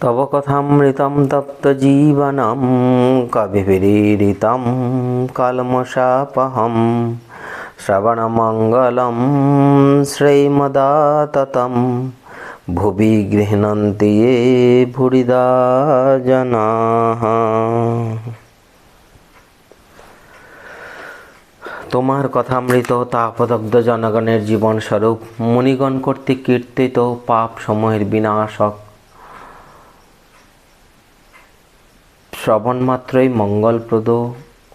তব কথামৃতম তপ্তজীবনম কবিপ্রীড়িতম কলমশাপহম। শ্রবণমঙ্গলম শ্রীমদাততম। ভুবি গৃহণন্তি এ ভুরিদা জনাহ। তোমার কথামৃত তাপদগ্ধ জনগণের জীবনস্বরূপ, মুনিগণ কর্তৃক কীর্তিত পাপ সময়ের বিনাশক শ্রবণ মাত্রই মঙ্গলপ্রদ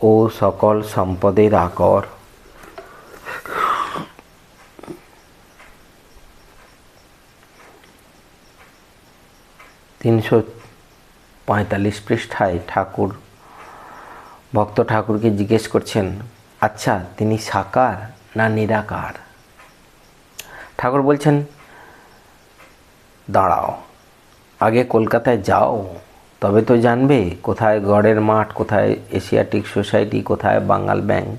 ও সকল সম্পদের আকর। তিনশো পঁয়তাল্লিশ পৃষ্ঠায় ঠাকুর, ভক্ত ঠাকুরকে জিজ্ঞেস করছেন আচ্ছা তিনি সাকার না নিরাকার? ঠাকুর বলছেন, দাঁড়াও, আগে কলকাতায় যাও। তবে তো জানবে কোথায় গড়ের মাঠ, কোথায় এশিয়াটিক সোসাইটি, কোথায় বাঙাল ব্যাংক।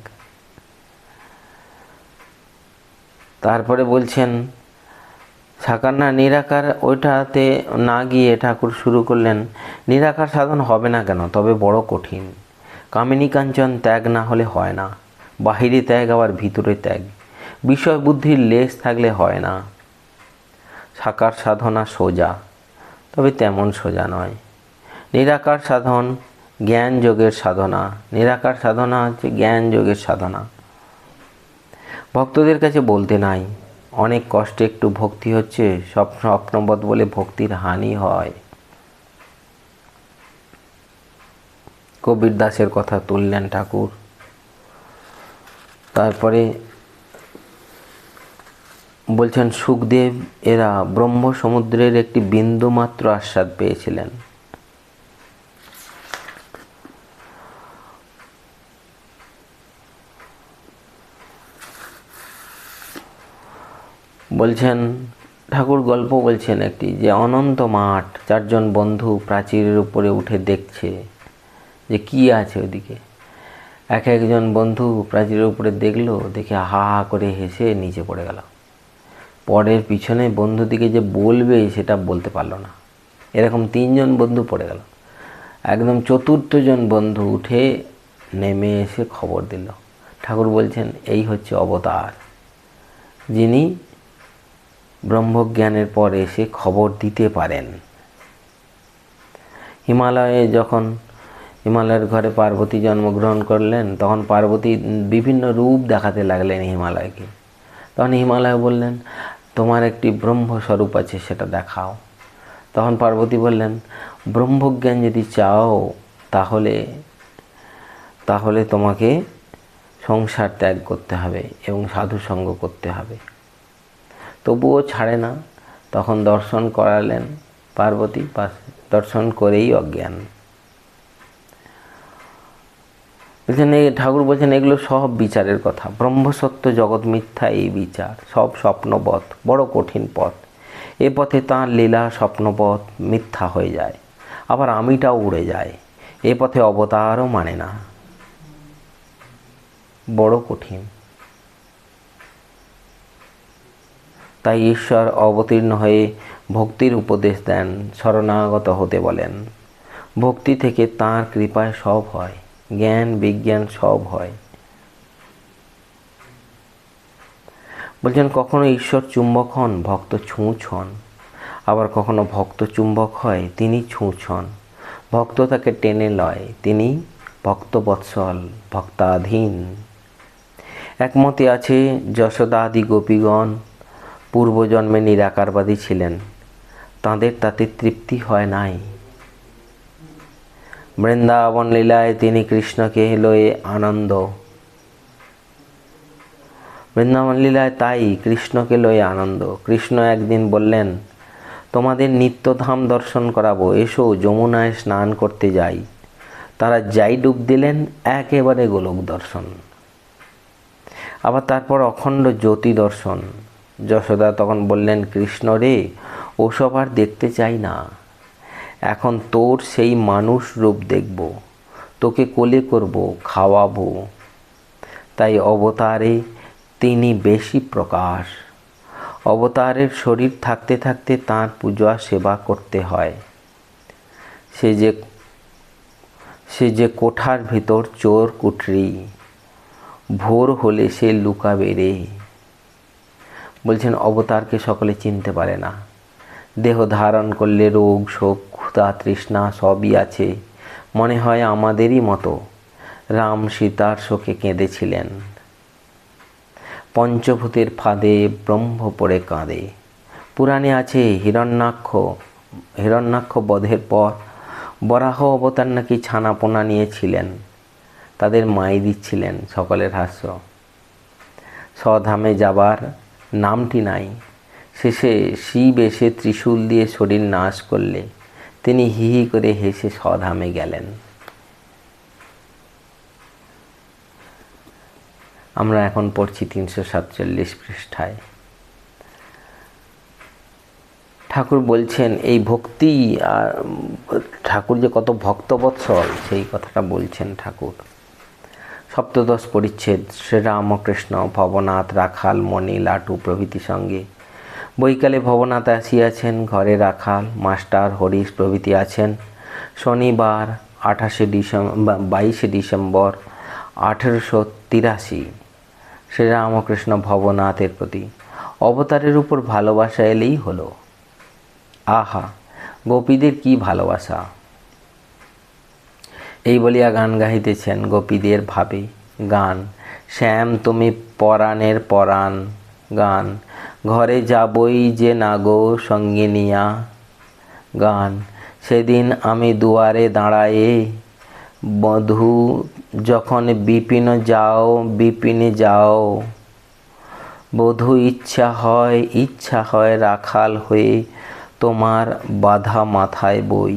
তারপরে বলছেন সাকার না নিরাকার ওইটাতে না গিয়ে ঠাকুর শুরু করলেন। নিরাকার সাধন হবে না কেন? তবে বড় কঠিন। কামিনী কাঞ্চন ত্যাগ না হলে হয় না। বাহিরে ত্যাগ আবার ভিতরে ত্যাগ। বিষয় বুদ্ধির লেস থাকলে হয় না। সাকার সাধনা সোজা, তবে তেমন সোজা নয়। নিরাকার সাধন, জ্ঞান যোগের সাধনা। নিরাকার সাধনা হচ্ছে জ্ঞান যোগের সাধনা। ভক্তদের কাছে বলতে নাই, অনেক কষ্টে একটু ভক্তি হচ্ছে, সব স্বপ্নবোধ বলে ভক্তির হানি হয়। কবির দাসের কথা তুললেন ঠাকুর। তারপরে বলছেন, সুখদেব এরা ব্রহ্ম সমুদ্রের একটি বিন্দু মাত্র আস্বাদ পেয়েছিলেন। বলছেন, ঠাকুর গল্প বলছেন একটি যে অনন্ত মাঠ, চারজন বন্ধু প্রাচীরের উপরে উঠে দেখছে যে কি আছে ওদিকে। এক একজন বন্ধু প্রাচীরের উপরে দেখল, দেখে হা হা করে হেসে নিচে পড়ে গেল। পরের পিছনে বন্ধুদিকে যে বলবে সেটা বলতে পারল না। এরকম তিনজন বন্ধু পড়ে গেল। একদম চতুর্থজন বন্ধু উঠে নেমে এসে খবর দিল। ঠাকুর বলছেন, এই হচ্ছে অবতার। যিনি ব্রহ্মজ্ঞানের পর এসে খবর দিতে পারেন। হিমালয়ে যখন হিমালয়ের ঘরে পার্বতী জন্মগ্রহণ করলেন, তখন পার্বতী বিভিন্ন রূপ দেখাতে লাগলেন হিমালয়কে। তখন হিমালয় বললেন, তোমার একটি ব্রহ্মস্বরূপ আছে, সেটা দেখাও। তখন পার্বতী বললেন, ব্রহ্মজ্ঞান যদি চাও, তাহলে তাহলে তোমাকে সংসার ত্যাগ করতে হবে এবং সাধু সঙ্গ করতে হবে। তবুও ছাড়ে না। তখন দর্শন করালেন পার্বতী, পাশে দর্শন করেই অজ্ঞান। বলছেন ঠাকুর বলছেন, এগুলো সব বিচারের কথা। ব্রহ্মসত্য জগৎ মিথ্যা এই বিচার। সব স্বপ্নপথ বড় কঠিন পথ। এ পথে তাঁর লীলা স্বপ্নপথ মিথ্যা হয়ে যায়। আবার আমিটাও উড়ে যায়। এ পথে অবতারও মানে না। বড় কঠিন। তাই ঈশ্বর অবতীর্ণ হয়ে ভক্তির উপদেশ দেন, শরণাগত হতে বলেন। ভক্তি থেকে তাঁর কৃপায় সব হয়, জ্ঞান, বিজ্ঞান সব হয়। বলছেন, কখনো ঈশ্বর চুম্বক হন, ভক্ত ছুঁচ হন। আবার কখনো ভক্ত চুম্বক হয়, তিনি ছুঁচ হন। ভক্ত তাকে টেনে লয়, তিনি ভক্তবৎসল, ভক্তাধীন। একমতে আছে যশোদাদি গোপীগণ পূর্বজন্মে নিরাকারবাদী ছিলেন। তাঁদের তাতে তৃপ্তি হয় নাই। বৃন্দাবন লীলায় তিনি কৃষ্ণকে লয়ে আনন্দ। বৃন্দাবন লীলায় তাই কৃষ্ণকে লয়ে আনন্দ। কৃষ্ণ একদিন বললেন, তোমাদের নিত্যধাম দর্শন করাবো। এসো, যমুনায় স্নান করতে যাই। তারা যাই ডুব দিলেন, একেবারে গোলক দর্শন। আবার তারপর অখণ্ড জ্যোতি দর্শন। যশোদা তখন বললেন, কৃষ্ণ রে, ওসব আর দেখতে চাই না। এখন তোর সেই মানুষ রূপ দেখব। তোকে কোলে করব, খাওয়াবো। তাই অবতারে তিনি বেশি প্রকাশ। অবতারের শরীর থাকতে থাকতে তাঁর পূজা সেবা করতে হয়। সে যে সে যে কোঠার ভিতর চোর কুটরি, ভোর হলে সে লুকাবে রে। বলছেন, অবতারকে সকলে চিনতে পারে না। দেহ ধারণ করলে রোগ, শোক, ক্ষুধা, তৃষ্ণা সবই আছে। মনে হয় আমাদেরই মতো। রাম সীতার শোকে কেঁদেছিলেন। পঞ্চভূতের ফাঁদে ব্রহ্ম পড়ে কাঁদে। পুরাণে আছে, হিরণ্যাক্ষ হিরণ্যাক্ষ বধের পর বরাহ অবতার নাকি ছানাপোনা নিয়েছিলেন। তাদের মাই দিচ্ছিলেন সকলের হাস্য। স্বধামে যাবার নামটি নাই। শেষে শিব এসে ত্রিশূল দিয়ে শরীর নাশ করলে। তিনি হি হি করে হেসে স্বধামে গেলেন। আমরা এখন পড়ছি তিনশো সাতচল্লিশ পৃষ্ঠায়। ঠাকুর বলছেন, এই ভক্তি আর ঠাকুর যে কত ভক্তবৎসল, সেই কথাটা বলছেন ঠাকুর। সপ্তদশ পরিচ্ছেদ শ্রীরামকৃষ্ণ ভবনাথ, রাখাল, মণি, লাটু প্রভৃতি সঙ্গে। বৈকালে ভবনাথ আসিয়াছেন, ঘরে রাখাল, মাস্টার, হরিশ প্রভৃতি আছেন। শনিবার, আঠাশে ডিসেম্বর বাইশে ডিসেম্বর, আঠেরোশো তিরাশি শ্রীরামকৃষ্ণ ভবনাথের প্রতি। অবতারের উপর ভালোবাসা এলেই হলো। আহা, গোপীদের কি ভালোবাসা! এই বলিয়া গান গাহিতেছেন গোপীদের ভাবে। গান, শ্যাম, তুমি পরাণের পরাণ। গান, ঘরে যাবই যে নাগো সঙ্গে নিয়া গান, সেদিন আমি দুয়ারে দাঁড়ায়ে, বধূ, যখন বিপিন যাও, বিপিনে যাও। বধূ, ইচ্ছা হয় ইচ্ছা হয় রাখাল হয়ে তোমার বাধা মাথায় বই।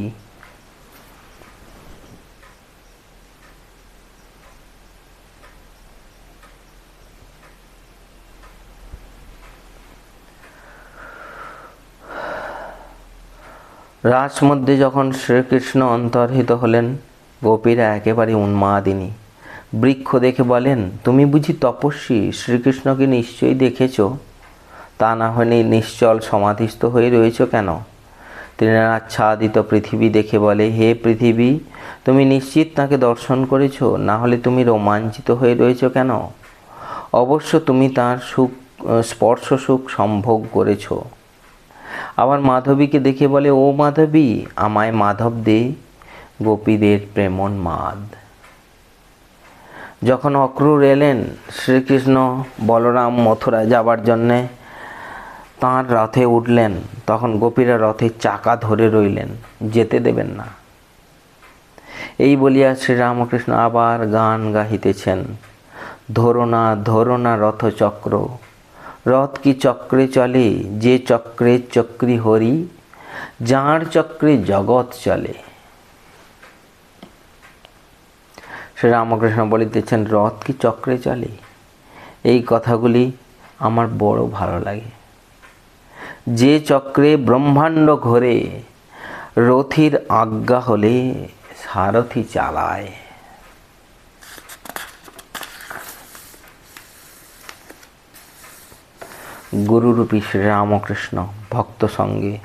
রাসমধ্যে যখন শ্রীকৃষ্ণ অন্তর্হিত হলেন, গোপীরা একেবারে উন্মাদিনী। বৃক্ষ দেখে বলেন, তুমি বুঝি তপস্বী? শ্রীকৃষ্ণকে নিশ্চয়ই দেখেছ? তা না হলে নিশ্চল সমাধিস্থ হয়ে রয়েছ কেন? তিনি আচ্ছাদিত পৃথিবী দেখে বলে, হে পৃথিবী, তুমি নিশ্চিত তাকে দর্শন করেছ? না হলে তুমি রোমাঞ্চিত হয়ে রয়েছ কেন? অবশ্য তুমি তার সুখ, স্পর্শ সুখ সম্ভোগ করেছ। আবার মাধবীকে দেখে বলে, ও মাধবী, আমায় মাধব দে, গোপীদের প্রেমন মাদ। যখন অক্রূর এলেন শ্রীকৃষ্ণ বলরাম মথুরায় যাবার জন্যে, তাঁর রথে উঠলেন। তখন গোপীরা রথের চাকা ধরে রইলেন, যেতে দেবেন না। এই বলিয়া শ্রীরামকৃষ্ণ আবার গান গাহিতেছেন, ধরো না ধরো না রথচক্র রথ কি চক্রে চলে? যে চক্রে চক্রি হরি, যাঁর চক্রে জগৎ চলে। শ্রীরামকৃষ্ণ বলিতেছেন রথ কি চক্রে চলে? এই কথাগুলি আমার বড় ভালো লাগে। যে চক্রে ব্রহ্মাণ্ড ঘোরে, রথির আজ্ঞা হলে সারথি চালায়। গুরুরূপী শ্রীরামকৃষ্ণ ভক্ত সঙ্গে।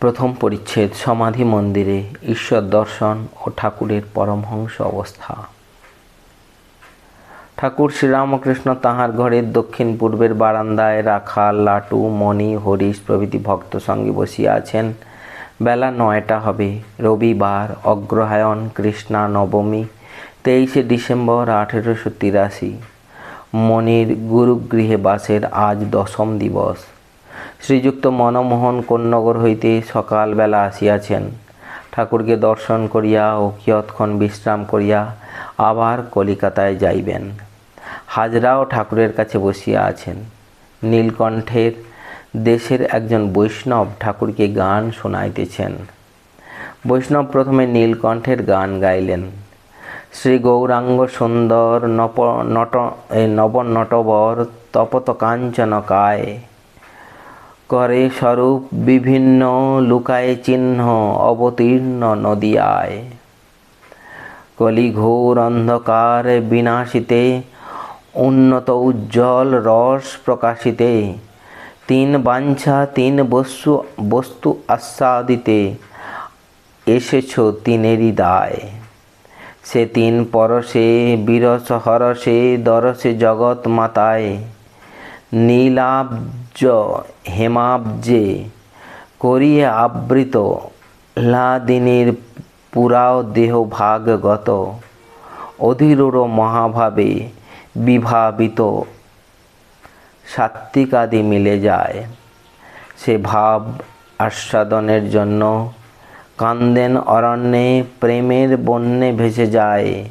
প্রথম পরিচ্ছেদ সমাধি মন্দিরে ঈশ্বর দর্শন ও ঠাকুরের পরমহংস অবস্থা। ঠাকুর শ্রীরামকৃষ্ণ তাহার ঘরের দক্ষিণ পূর্বের বারান্দায় রাখাল লাটু, মণি, হরিশ প্রভৃতি ভক্ত সঙ্গে বসিয়া আছেন। বেলা নয়টা হবে। রবিবার, অগ্রহায়ণ, কৃষ্ণা নবমী, তেইশে ডিসেম্বর, আঠেরোশো তিরাশি। মনির গুরুগৃহে বাসের আজ দশম দিবস। শ্রীযুক্ত মনমোহন কন্যগর হইতে সকালবেলা আসিয়াছেন। ঠাকুরকে দর্শন করিয়া ও কিয়ৎক্ষণ বিশ্রাম করিয়া আবার কলিকাতায় যাইবেন। হাজরাও ঠাকুরের কাছে বসিয়া আছেন। নীলকণ্ঠের দেশের একজন বৈষ্ণব ঠাকুরকে গান শোনাইতেছেন। বৈষ্ণব প্রথমে নীলকণ্ঠের গান গাইলেন। শ্রী গৌরাঙ্গ সুন্দর নপ নট নবনটবর তপত কাঞ্চন কায়। করে স্বরূপ বিভিন্ন লুকায় চিহ্ন অবতীর্ণ নদিয়ায়। কলিঘোর অন্ধকার বিনাশিতে, উন্নত উজ্জ্বল রস প্রকাশিতে তিন বাঞ্ছা, তিন বস্তু বস্তু আস্বাদিতে এসেছ তিনেরই দায়। সে তিন পরশে, বিরস হরসে দরসে জগৎ মাতায়। নীলাব্জ হেমাব্জে করিয়ে আবৃত হ্লাদিনীর পুরাও দেহ ভাগগত। অধীরোর মহাভাবে বিভাবিত সাত্বিকাদি মিলে যায়। সে ভাব আস্বাদনের জন্য কান্দেন অরণ্যে প্রেমের বন্যে ভেসে যায়।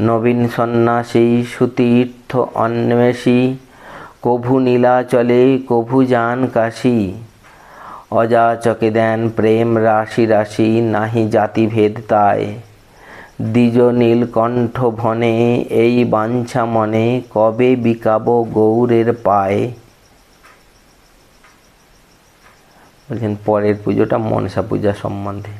নবীন সন্ন্যাসী, সুতীর্থ অন্বেষী, কভু নীলাচলে কভু যান কাশী। অযাচকে দেন প্রেম, রাশি রাশি, নাহি জাতিভেদ তাই। দ্বিজ নীলকণ্ঠ ভনে, এই বাঞ্ছা মনে, কবে বিকাব গৌরের পায়ে? বলছেন, পরের পুজোটা মনসা পূজা সম্বন্ধে।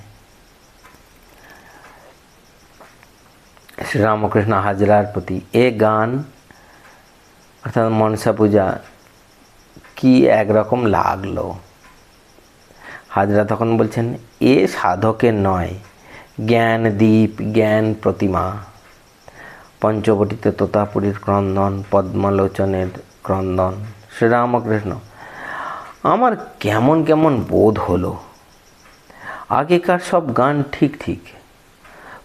শ্রীরামকৃষ্ণ হাজরার প্রতি এ গান, অর্থাৎ মনসা পূজা, কি একরকম লাগল? হাজরা তখন বলছেন, এ সাধকের নয় জ্ঞান দ্বীপ, জ্ঞান প্রতিমা। পঞ্চবটিতে তোতাপুরীর ক্রন্দন, পদ্মালোচনের ক্রন্দন। শ্রীরামকৃষ্ণ, আমার কেমন কেমন বোধ হলো? আগেকার সব গান ঠিক ঠিক।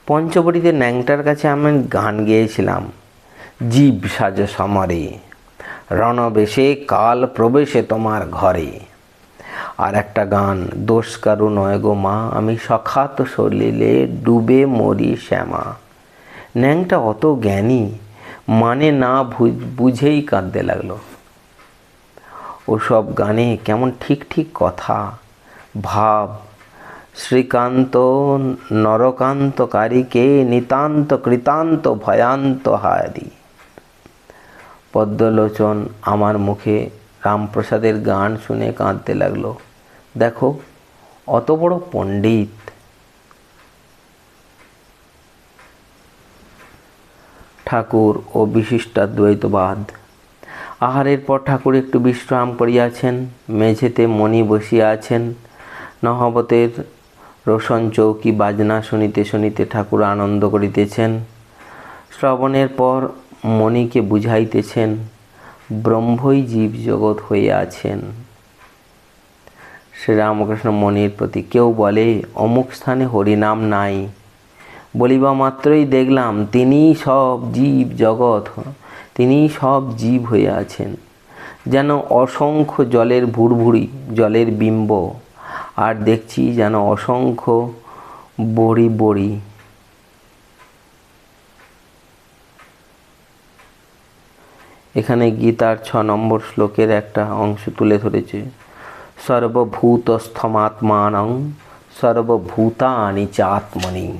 পঞ্চবটিতে ন্যাংটার কাছে আমি গান গেয়েছিলাম। জীব সাজ সমরে, রণবেশে কাল প্রবেশে তোমার ঘরে। আর একটা গান, দোষ কারু নয় গো মা, আমি সখাত সলিলে ডুবে মরি শ্যামা। ন্যাংটা অত জ্ঞানী মানে না বুঝেই কাঁদতে লাগল। ওসব গানে কেমন ঠিক ঠিক কথা, ভাব, শ্রীকান্ত নরকান্তকারীকে নিতান্ত কৃতান্ত ভয়ান্ত হারি পদ্মলোচন আমার মুখে রামপ্রসাদের গান শুনে কাঁদতে লাগল। দেখো, অত বড় পণ্ডিত। ঠাকুর ও বিশিষ্টাদ্বৈতবাদ। আহারের পর ঠাকুর একটু বিশ্রাম করিয়াছেন, মেঝেতে মণি বসিয়া আছেন। নহবতের রোশন চৌকি বাজনা শুনিতে শুনিতে ঠাকুর আনন্দ করিতেছেন। শ্রবণের পর মণিকে বুঝাইতেছেন ব্রহ্মই জীব জগৎ হয়ে আছেন। শ্রীরামকৃষ্ণ মনির প্রতি কেউ বলে, অমুক স্থানে হরিনাম নাই। বলিবা মাত্রই দেখলাম, তিনিই সব জীব জগৎ তিনিই সব জীব হয়ে আছেন। যেন অসংখ্য জলের ভুরভুরি, জলের বিম্ব, আর দেখছি যেন অসংখ্য বড়ি বড়ি এখানে গীতার ছ নম্বর শ্লোকের একটা অংশ তুলে ধরেছে। সর্বভূতস্থমাত্মানং, সর্বভূতানি চাত্মনি।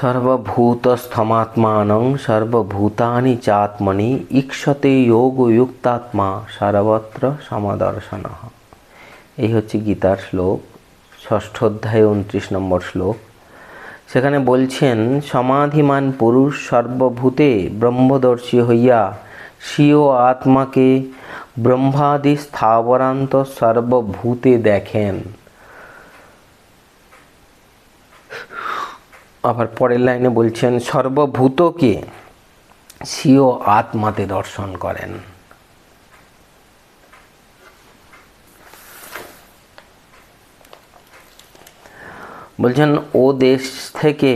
সর্বভূতস্থমাত্মানং, সর্বভূতানি চাত্মনি, ইক্ষতে যোগযুক্তাত্মা, সর্বত্র সমদর্শন। এই হচ্ছে গীতার শ্লোক, ষষ্ঠ অধ্যায়, উনত্রিশ নম্বর শ্লোক। সেখানে বলছেন, সমাধিমান পুরুষ সর্বভূতে ব্রহ্মদর্শী হইয়া স্বীয় আত্মাকে ব্রহ্মাদি স্থাবরান্ত সর্বভূতে দেখেন। আবার পরের লাইনে বলছেন, সর্বভূতকে স্বীয় আত্মাতে দর্শন করেন। বলছেন, ও দেশ থেকে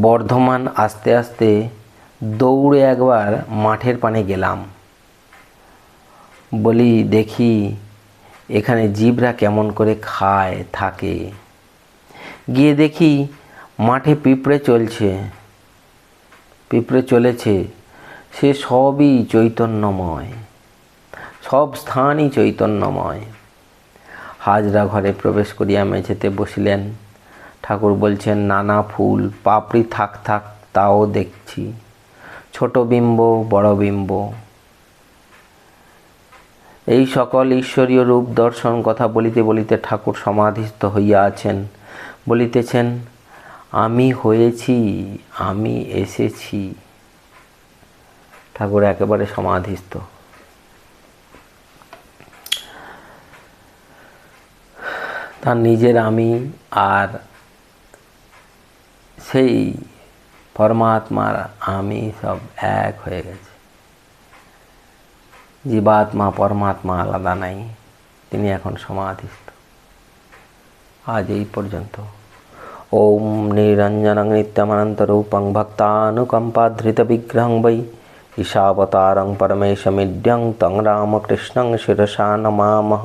বর্ধমান আস্তে আস্তে দৌড়ে একবার মাঠের পানে গেলাম। বলি, দেখি এখানে জীবরা কেমন করে খায়, থাকে। গিয়ে দেখি মাঠে পিঁপড়ে চলছে, পিঁপড়ে চলেছে। সে সবই চৈতন্যময়, সব স্থানই চৈতন্যময়। হাজরা ঘরে প্রবেশ করিয়া মেঝেতে বসিলেন। ঠাকুর বলছেন, নানা ফুল, পাপড়ি থাক থাক, তাও দেখছি। ছোট বিম্ব, বড় বিম্ব। এই সকল ঈশ্বরীয় রূপ দর্শন কথা বলিতে বলিতে ঠাকুর সমাধিস্থ হইয়া আছেন। বলিতেছেন, আমি হয়েছি, আমি এসেছি। ঠাকুর একেবারে সমাধিস্থ। তার নিজের আমি আর সেই পরমাত্মার আমি সব এক হয়ে গেছে। জীবাত্মা, পরমাত্মা আলাদা নাই, তিনি এখন সমাধিস্থ। আজ এই পর্যন্ত। ওম নিরঞ্জন নিত্যমানন্ত রূপং ভক্তানুকম্পা ধৃত বিগ্রহং বৈ ঈশাবতারং পরমেশমিড্যং তং রামকৃষ্ণং শিরসা নমামহ